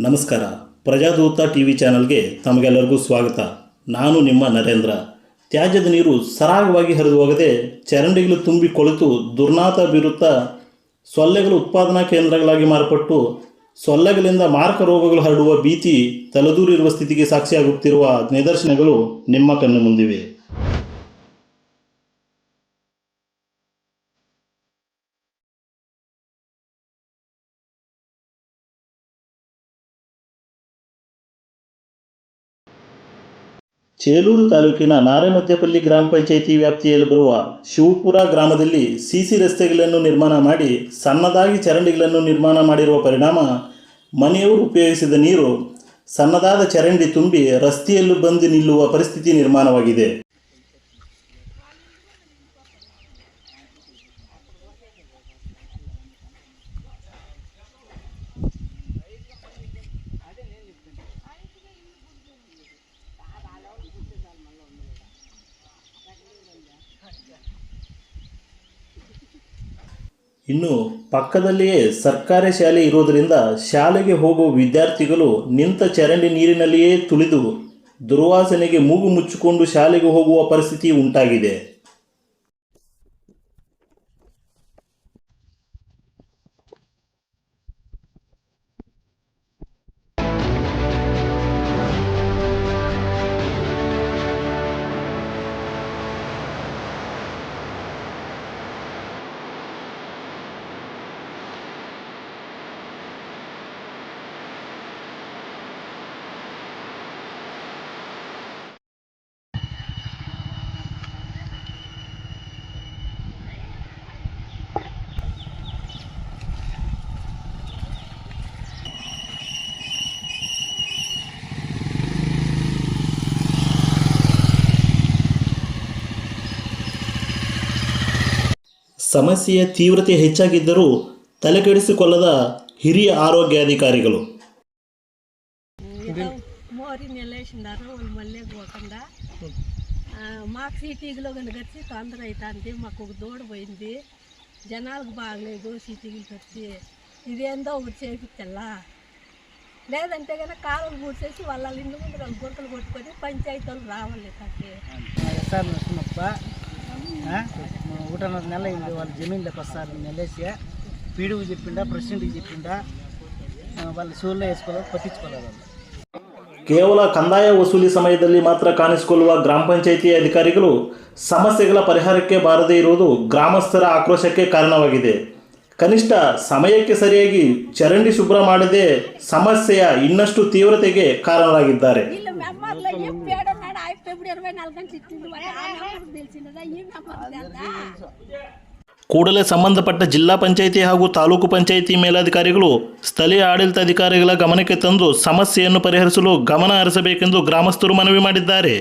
ನಮಸ್ಕಾರ. ಪ್ರಜಾದೂತ T V ಚಾನಲ್ಗೆ ತಮಗೆಲ್ಲರಿಗೂ ಸ್ವಾಗತ. ನಾನು ನಿಮ್ಮ ನರೇಂದ್ರ. ತ್ಯಾಜ್ಯದ ನೀರು ಸರಾಗವಾಗಿ ಹರಿದು ಹೋಗದೆ ಚರಂಡಿಗಳು ತುಂಬಿ ಕೊಳಿತು ದುರ್ನಾತ ಬೀರುತ್ತಾ ಸೊಳ್ಳೆಗಳು ಉತ್ಪಾದನಾ ಕೇಂದ್ರಗಳಾಗಿ ಮಾರ್ಪಟ್ಟು ಸೊಳ್ಳೆಗಳಿಂದ ಮಾರಕ ರೋಗಗಳು ಹರಡುವ ಭೀತಿ ತಲೆದೂರಿರುವ ಸ್ಥಿತಿಗೆ ಸಾಕ್ಷಿಯಾಗುತ್ತಿರುವ ನಿದರ್ಶನಗಳು ನಿಮ್ಮ ಕಣ್ಣು ಮುಂದಿವೆ. ಚೇಲೂರು ತಾಲೂಕಿನ ನಾರಾಯಣದ್ಯಪಲ್ಲಿ ಗ್ರಾಮ ಪಂಚಾಯಿತಿ ವ್ಯಾಪ್ತಿಯಲ್ಲಿ ಬರುವ ಶಿವಪುರ ಗ್ರಾಮದಲ್ಲಿ ಸಿಸಿ ರಸ್ತೆಗಳನ್ನು ನಿರ್ಮಾಣ ಮಾಡಿ ಸಣ್ಣದಾಗಿ ಚರಂಡಿಗಳನ್ನು ನಿರ್ಮಾಣ ಮಾಡಿರುವ ಪರಿಣಾಮ ಮನೆಯವರು ಉಪಯೋಗಿಸಿದ ನೀರು ಸಣ್ಣದಾದ ಚರಂಡಿ ತುಂಬಿ ರಸ್ತೆಯಲ್ಲೂ ಬಂದು ನಿಲ್ಲುವ ಪರಿಸ್ಥಿತಿ ನಿರ್ಮಾಣವಾಗಿದೆ. ಇನ್ನು ಪಕ್ಕದಲ್ಲಿಯೇ ಸರ್ಕಾರಿ ಶಾಲೆ ಇರೋದರಿಂದ ಶಾಲೆಗೆ ಹೋಗುವ ವಿದ್ಯಾರ್ಥಿಗಳು ನಿಂತ ಚರಂಡಿ ನೀರಿನಲ್ಲಿಯೇ ತುಳಿದು ದುರ್ವಾಸನೆಗೆ ಮೂಗು ಮುಚ್ಚಿಕೊಂಡು ಶಾಲೆಗೆ ಹೋಗುವ ಪರಿಸ್ಥಿತಿ ಉಂಟಾಗಿದೆ. ಸಮಸ್ಯೆಯ ತೀವ್ರತೆ ಹೆಚ್ಚಾಗಿದ್ದರೂ ತಲೆಕೆಡಿಸಿಕೊಳ್ಳದ ಹಿರಿಯ ಆರೋಗ್ಯಾಧಿಕಾರಿಗಳು మోరి నెలేసిండారు వాళ్ళు మళ్ళీ పోకుండా ఆ, మాకు సిటీలో కనుకొచ్చి తొందర అవుతుంది మాకు ఒక దూడ పోయింది జనాలకు బాగలేదు సిటీలు కట్టి ఇదేందో ఒకటి చేపించల్లా లేదంటే కనుక కాలువలు పూడ్చేసి వాళ్ళ ఇంటి ముందు వాళ్ళు గుంటలు కొట్టుకొని పంచాయతీ వాళ్ళు రావాలి కట్టి ఎస్ఆర్ నరసింహప్ప ఆ? ఒకటిన్నర నెల అయింది వాళ్ళ జమీన్లోకి వస్తారు నెలేసి పీడుకు చెప్పిండా ప్రెసిడెంట్కి చెప్పిండా ఆ, వాళ్ళ సూర్లో వేసుకోలేదు పట్టించుకోలేదు వాళ్ళు ಕೇವಲ ಕಂದಾಯ ವಸೂಲಿ ಸಮಯದಲ್ಲಿ ಮಾತ್ರ ಕಾಣಿಸಿಕೊಳ್ಳುವ ಗ್ರಾಮ ಪಂಚಾಯಿತಿ ಅಧಿಕಾರಿಗಳು ಸಮಸ್ಯೆಗಳ ಪರಿಹಾರಕ್ಕೆ ಬಾರದೇ ಇರುವುದು ಗ್ರಾಮಸ್ಥರ ಆಕ್ರೋಶಕ್ಕೆ ಕಾರಣವಾಗಿದೆ ಕನಿಷ್ಠ ಸಮಯಕ್ಕೆ ಸರಿಯಾಗಿ ಚರಂಡಿ ಶುಭ್ರ ಮಾಡದೆ ಸಮಸ್ಯೆಯ ಇನ್ನಷ್ಟು ತೀವ್ರತೆಗೆ ಕಾರಣರಾಗಿದ್ದಾರೆ ಕೂಡಲೇ ಸಂಬಂಧಪಟ್ಟ ಜಿಲ್ಲಾ ಪಂಚಾಯಿತಿ ಹಾಗೂ ತಾಲೂಕು ಪಂಚಾಯಿತಿ ಮೇಲಾಧಿಕಾರಿಗಳು ಸ್ಥಳೀಯ ಆಡಳಿತಾಧಿಕಾರಿಗಳ ಗಮನಕ್ಕೆ ತಂದು ಸಮಸ್ಯೆಯನ್ನು ಪರಿಹರಿಸಲು ಗಮನ ಹರಿಸಬೇಕೆಂದು ಗ್ರಾಮಸ್ಥರು ಮನವಿ ಮಾಡಿದ್ದಾರೆ.